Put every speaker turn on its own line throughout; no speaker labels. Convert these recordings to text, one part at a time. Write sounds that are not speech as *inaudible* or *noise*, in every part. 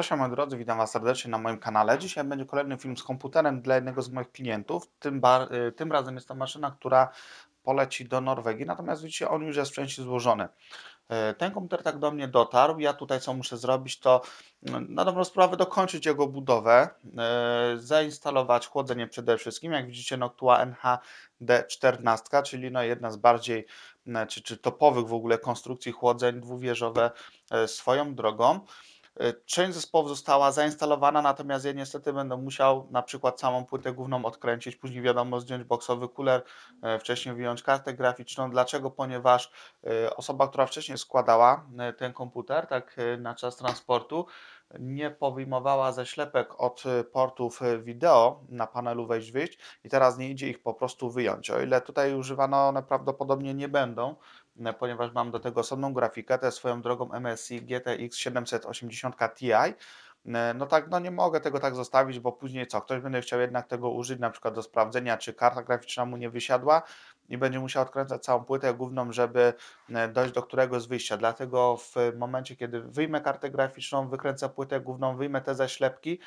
Cześć moi drodzy, witam Was serdecznie na moim kanale. Dzisiaj będzie kolejny film z komputerem dla jednego z moich klientów. Tym, y, tym razem jest to maszyna, która poleci do Norwegii, natomiast widzicie, on już jest w części złożony. Y, ten komputer tak do mnie dotarł. Ja tutaj co muszę zrobić, to mm, na dobrą sprawę dokończyć jego budowę, y, zainstalować chłodzenie przede wszystkim. Jak widzicie, Noctua NHD14, czyli no jedna z bardziej czy, czy topowych w ogóle konstrukcji chłodzeń dwuwieżowe swoją drogą. E, część zespołów została zainstalowana, natomiast ja niestety będę musiał na przykład samą płytę główną odkręcić, później wiadomo zdjąć boksowy cooler, e, wcześniej wyjąć kartę graficzną. Dlaczego? Ponieważ e, osoba, która wcześniej składała ten komputer, tak na czas transportu, nie powyjmowała ze ślepek od portów wideo na panelu wejść-wyjść i teraz nie idzie ich po prostu wyjąć. O ile tutaj używane one prawdopodobnie nie będą, ponieważ mam do tego osobną grafikę, to jest swoją drogą MSI GTX 780 Ti. No tak, no nie mogę tego tak zostawić, bo później co, ktoś będzie chciał jednak tego użyć na przykład do sprawdzenia, czy karta graficzna mu nie wysiadła i będzie musiał odkręcać całą płytę główną, żeby e, dojść do któregoś z wyjścia. Dlatego w momencie, kiedy wyjmę kartę graficzną, wykręcę płytę główną, wyjmę te zaślepki,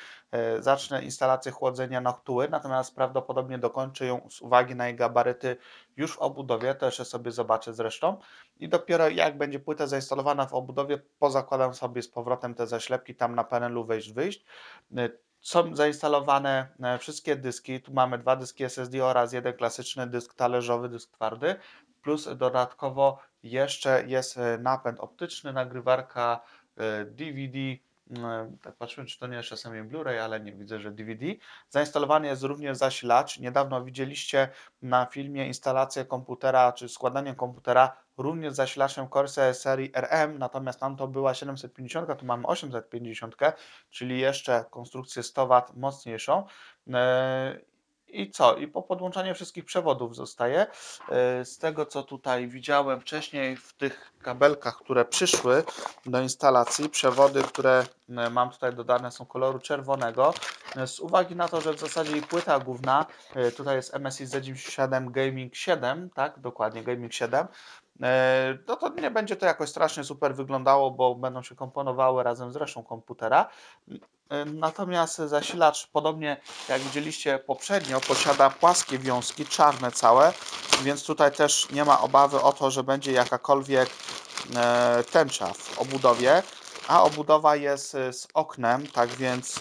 zacznę instalację chłodzenia Noctuły, natomiast prawdopodobnie dokończę ją z uwagi na jej gabaryty już w obudowie, to jeszcze sobie zobaczę zresztą. I dopiero jak będzie płyta zainstalowana w obudowie, pozakładam sobie z powrotem te zaślepki tam na panelu wejść, wyjść. Są zainstalowane e, wszystkie dyski. Tu mamy dwa dyski SSD oraz jeden klasyczny dysk talerzowy, dysk twardy. Plus dodatkowo jeszcze jest e, napęd optyczny, nagrywarka DVD e, Mm, tak patrzymy, czy to nie jest czasami Blu-ray, ale nie widzę, że DVD. Zainstalowany jest również zasilacz. Niedawno widzieliście na filmie instalację komputera, czy składanie komputera również zasilaczem Corsair serii RM, natomiast tam to była 750, tu mamy 850, czyli jeszcze konstrukcję 100 W mocniejszą. E, i co? I po podłączaniu wszystkich przewodów zostaje. E, z tego co tutaj widziałem wcześniej w tych kabelkach, które przyszły do instalacji, przewody, które e, mam tutaj dodane są koloru czerwonego. Z uwagi na to, że w zasadzie płyta główna, tutaj jest MSI Z97 Gaming 7, tak, dokładnie Gaming 7, no to nie będzie to jakoś strasznie super wyglądało, bo będą się komponowały razem z resztą komputera. Natomiast zasilacz, podobnie jak widzieliście poprzednio, posiada płaskie wiązki, czarne całe, więc tutaj też nie ma obawy o to, że będzie jakakolwiek e, tęcza w obudowie, a obudowa jest e, z oknem, tak więc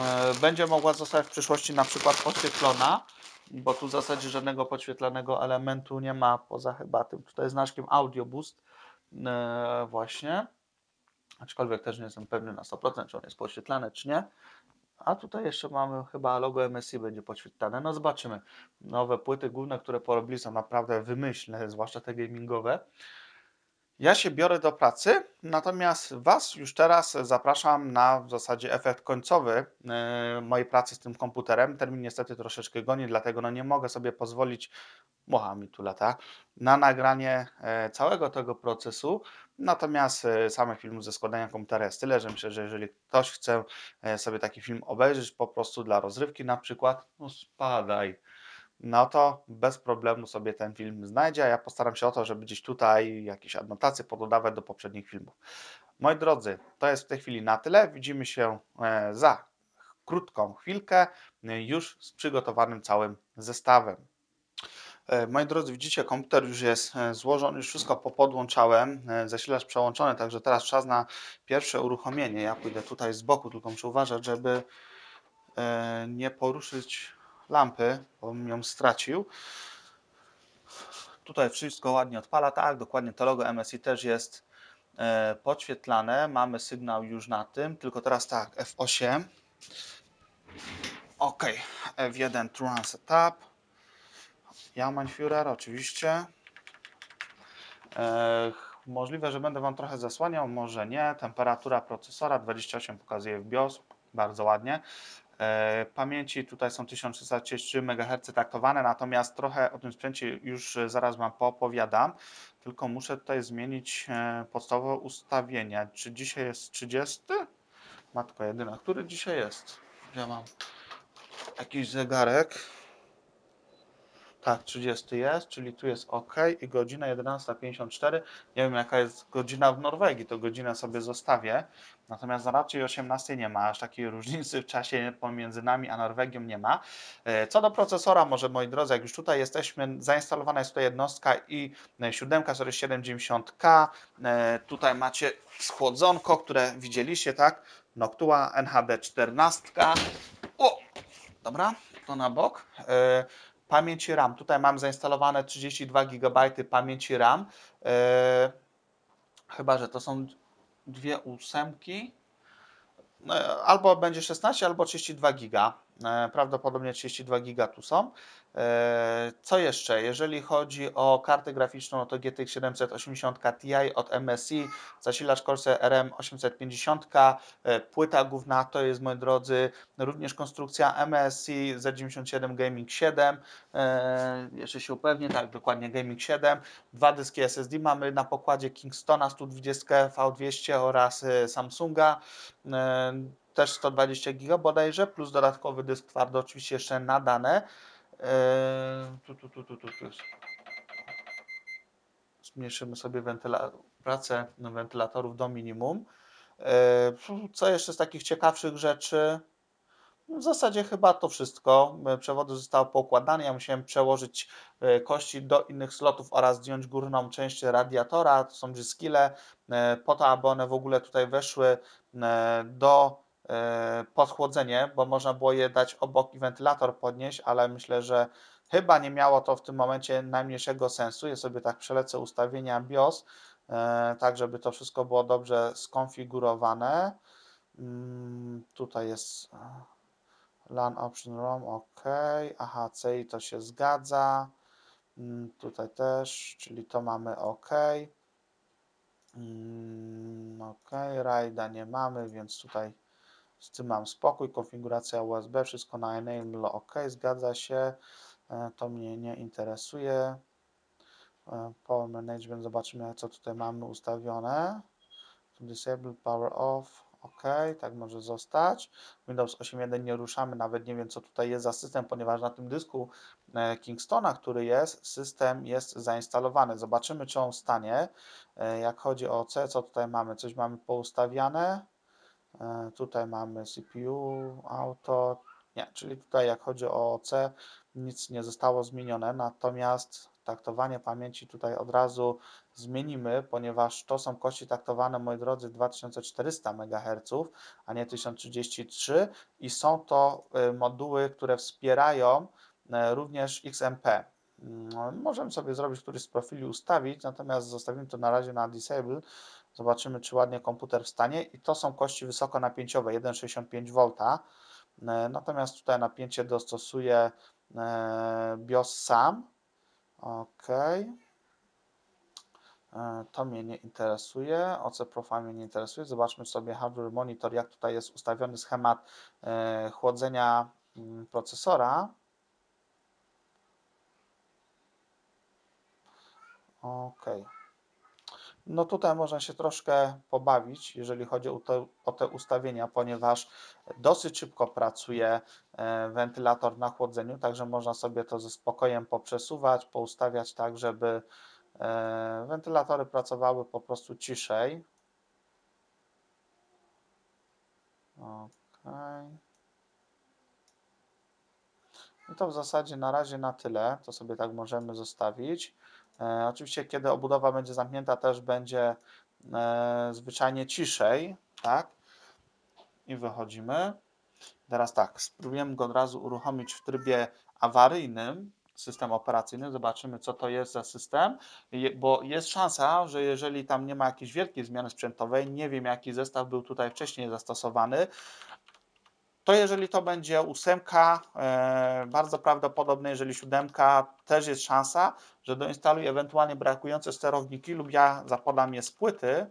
e, będzie mogła zostać w przyszłości na przykład podświetlona, bo tu w zasadzie żadnego podświetlanego elementu nie ma, poza chyba tym tutaj znaczkiem Audio Boost właśnie aczkolwiek też nie jestem pewny na 100%, czy on jest podświetlany, czy nie. A tutaj jeszcze mamy chyba logo MSI będzie podświetlane. No zobaczymy. Nowe płyty główne, które porobili są naprawdę wymyślne, zwłaszcza te gamingowe. Ja się biorę do pracy, natomiast Was już teraz zapraszam na w zasadzie efekt końcowy yy, mojej pracy z tym komputerem. Termin niestety troszeczkę goni, dlatego no nie mogę sobie pozwolić, mocha mi tu lata, na nagranie yy, całego tego procesu. Natomiast yy, samych filmów ze składania komputera jest tyle, że myślę, że jeżeli ktoś chce sobie taki film obejrzeć po prostu dla rozrywki na przykład, no spadaj no to bez problemu sobie ten film znajdzie, ja postaram się o to, żeby gdzieś tutaj jakieś adnotacje pododawać do poprzednich filmów. Moi drodzy, to jest w tej chwili na tyle. Widzimy się e, za krótką chwilkę e, już z przygotowanym całym zestawem. E, moi drodzy, widzicie, komputer już jest złożony, już wszystko popodłączałem, zasilacz przełączony, także teraz czas na pierwsze uruchomienie. Ja pójdę tutaj z boku, tylko muszę uważać, żeby nie poruszyć lampy, bo ją stracił. Tutaj wszystko ładnie odpala, tak, dokładnie to logo MSI też jest e, podświetlane. Mamy sygnał już na tym, tylko teraz tak, F8. OK, F1 True Setup. Führer, oczywiście. E, możliwe, że będę Wam trochę zasłaniał, może nie. Temperatura procesora 28 pokazuje w BIOS, bardzo ładnie. E, pamięci tutaj są 1333 MHz taktowane, natomiast trochę o tym sprzęcie już zaraz Wam poopowiadam, tylko muszę tutaj zmienić e, podstawowe ustawienia. Czy dzisiaj jest 30? Matko jedyna, który dzisiaj jest? Ja mam jakiś zegarek. Tak, 30 jest, czyli tu jest OK i godzina 11.54. Nie wiem jaka jest godzina w Norwegii, to godzinę sobie zostawię. Natomiast raczej 18 nie ma, aż takiej *laughs* różnicy w czasie pomiędzy nami a Norwegią nie ma. E, co do procesora, może moi drodzy, jak już tutaj jesteśmy, zainstalowana jest tutaj jednostka i 7 4790K. E, tutaj macie schłodzonko, które widzieliście, tak? Noctua NHD 14. O! Dobra, to na bok. E, pamięci RAM. Tutaj mam zainstalowane 32 GB pamięci RAM. Chyba, że to są dwie ósemki. E, albo będzie 16, albo 32 giga. E, prawdopodobnie 32 giga tu są. E, co jeszcze? Jeżeli chodzi o kartę graficzną, to GTX 780 Ti od MSI, zasilacz Corsair RM 850, płyta główna to jest, moi drodzy, również konstrukcja MSI Z97 Gaming 7, jeszcze się upewnię, tak, dokładnie Gaming 7, dwa dyski SSD mamy na pokładzie Kingstona 120 V200 oraz Samsunga, też 120 GB bodajże, plus dodatkowy dysk twardy, oczywiście jeszcze nadane. Eee, tu, tu, tu, tu, tu, tu. Zmniejszymy sobie wentyla pracę wentylatorów do minimum. Eee, co jeszcze z takich ciekawszych rzeczy? W zasadzie chyba to wszystko. E, przewody zostały poukładane. Ja musiałem przełożyć kości do innych slotów oraz zdjąć górną część radiatora. To są e, po to, aby one w ogóle tutaj weszły do podchłodzenie, bo można było je dać obok i wentylator podnieść, ale myślę, że chyba nie miało to w tym momencie najmniejszego sensu. Ja sobie tak przelecę ustawienia BIOS, e, tak żeby to wszystko było dobrze skonfigurowane. Mm, tutaj jest e, LAN Option ROM, OK, aha, CI to się zgadza. Mm, tutaj też, czyli to mamy OK. Mm, OK, RAIDa nie mamy, więc tutaj z tym mam spokój, konfiguracja USB, wszystko na enable OK, zgadza się, e, to mnie nie interesuje. E, power Management, zobaczymy co tutaj mamy ustawione. Disable, Power Off, OK, tak może zostać. Windows 8.1 nie ruszamy, nawet nie wiem co tutaj jest za system, ponieważ na tym dysku e, Kingstona, który jest, system jest zainstalowany. Zobaczymy czy on stanie. Jak chodzi o C, co tutaj mamy? Coś mamy poustawiane. E, tutaj mamy CPU, auto, nie, czyli tutaj jak chodzi o OC nic nie zostało zmienione, natomiast taktowanie pamięci tutaj od razu zmienimy, ponieważ to są kości taktowane, moi drodzy, 2400 MHz, a nie 1033 i są to e, moduły, które wspierają e, również XMP. No, możemy sobie zrobić któryś z profili ustawić, natomiast zostawimy to na razie na disable, Zobaczymy, czy ładnie komputer wstanie. I to są kości wysokonapięciowe, 1,65 V. E, natomiast tutaj napięcie dostosuje e, BIOS sam. OK. E, to mnie nie interesuje. OC Profile mnie nie interesuje. Zobaczmy sobie Hardware Monitor, jak tutaj jest ustawiony schemat chłodzenia mm, procesora. OK. No tutaj można się troszkę pobawić, jeżeli chodzi o te, o te ustawienia, ponieważ dosyć szybko pracuje e, wentylator na chłodzeniu, także można sobie to ze spokojem poprzesuwać, poustawiać tak, żeby e, wentylatory pracowały po prostu ciszej. Ok. I to w zasadzie na razie na tyle. To sobie tak możemy zostawić. E, oczywiście, kiedy obudowa będzie zamknięta, też będzie e, zwyczajnie ciszej, tak? I wychodzimy. Teraz tak, spróbujemy go od razu uruchomić w trybie awaryjnym, system operacyjny, zobaczymy co to jest za system, bo jest szansa, że jeżeli tam nie ma jakiejś wielkiej zmiany sprzętowej, nie wiem jaki zestaw był tutaj wcześniej zastosowany, to jeżeli to będzie ósemka, e, bardzo prawdopodobne, jeżeli siódemka, też jest szansa, że doinstaluję ewentualnie brakujące sterowniki lub ja zapodam je z płyty,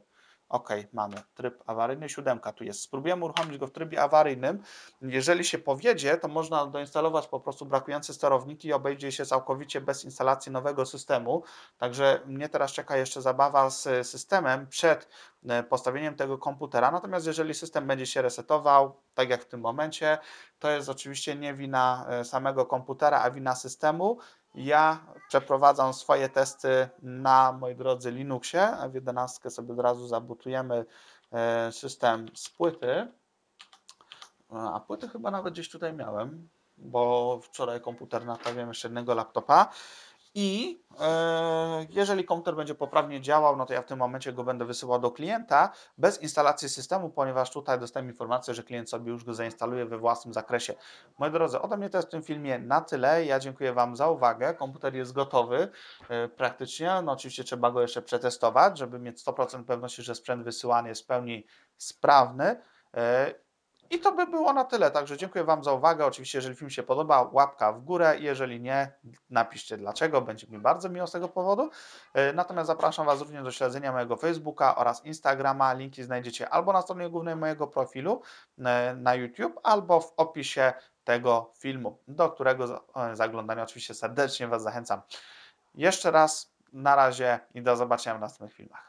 Ok, mamy tryb awaryjny, siódemka tu jest. Spróbujemy uruchomić go w trybie awaryjnym. Jeżeli się powiedzie, to można doinstalować po prostu brakujące sterowniki i obejdzie się całkowicie bez instalacji nowego systemu. Także mnie teraz czeka jeszcze zabawa z systemem przed e, postawieniem tego komputera. Natomiast jeżeli system będzie się resetował, tak jak w tym momencie, to jest oczywiście nie wina e, samego komputera, a wina systemu Ja przeprowadzam swoje testy na, moi drodzy, Linuxie. W 11 sobie od razu zabutujemy e, system z płyty. A płyty chyba nawet gdzieś tutaj miałem, bo wczoraj komputer naprawiłem jeszcze jednego laptopa. I e, jeżeli komputer będzie poprawnie działał, no to ja w tym momencie go będę wysyłał do klienta bez instalacji systemu, ponieważ tutaj dostałem informację, że klient sobie już go zainstaluje we własnym zakresie. Moi drodzy, ode mnie to jest w tym filmie na tyle. Ja dziękuję Wam za uwagę. Komputer jest gotowy e, praktycznie. No oczywiście trzeba go jeszcze przetestować, żeby mieć 100% pewności, że sprzęt wysyłany jest w pełni sprawny. I to by było na tyle. Także dziękuję Wam za uwagę. Oczywiście, jeżeli film się podoba, łapka w górę. Jeżeli nie, napiszcie dlaczego. Będzie mi bardzo miło z tego powodu. E, natomiast zapraszam Was również do śledzenia mojego Facebooka oraz Instagrama. Linki znajdziecie albo na stronie głównej mojego profilu e, na YouTube, albo w opisie tego filmu, do którego e, zaglądania oczywiście serdecznie Was zachęcam. Jeszcze raz na razie i do zobaczenia w następnych filmach.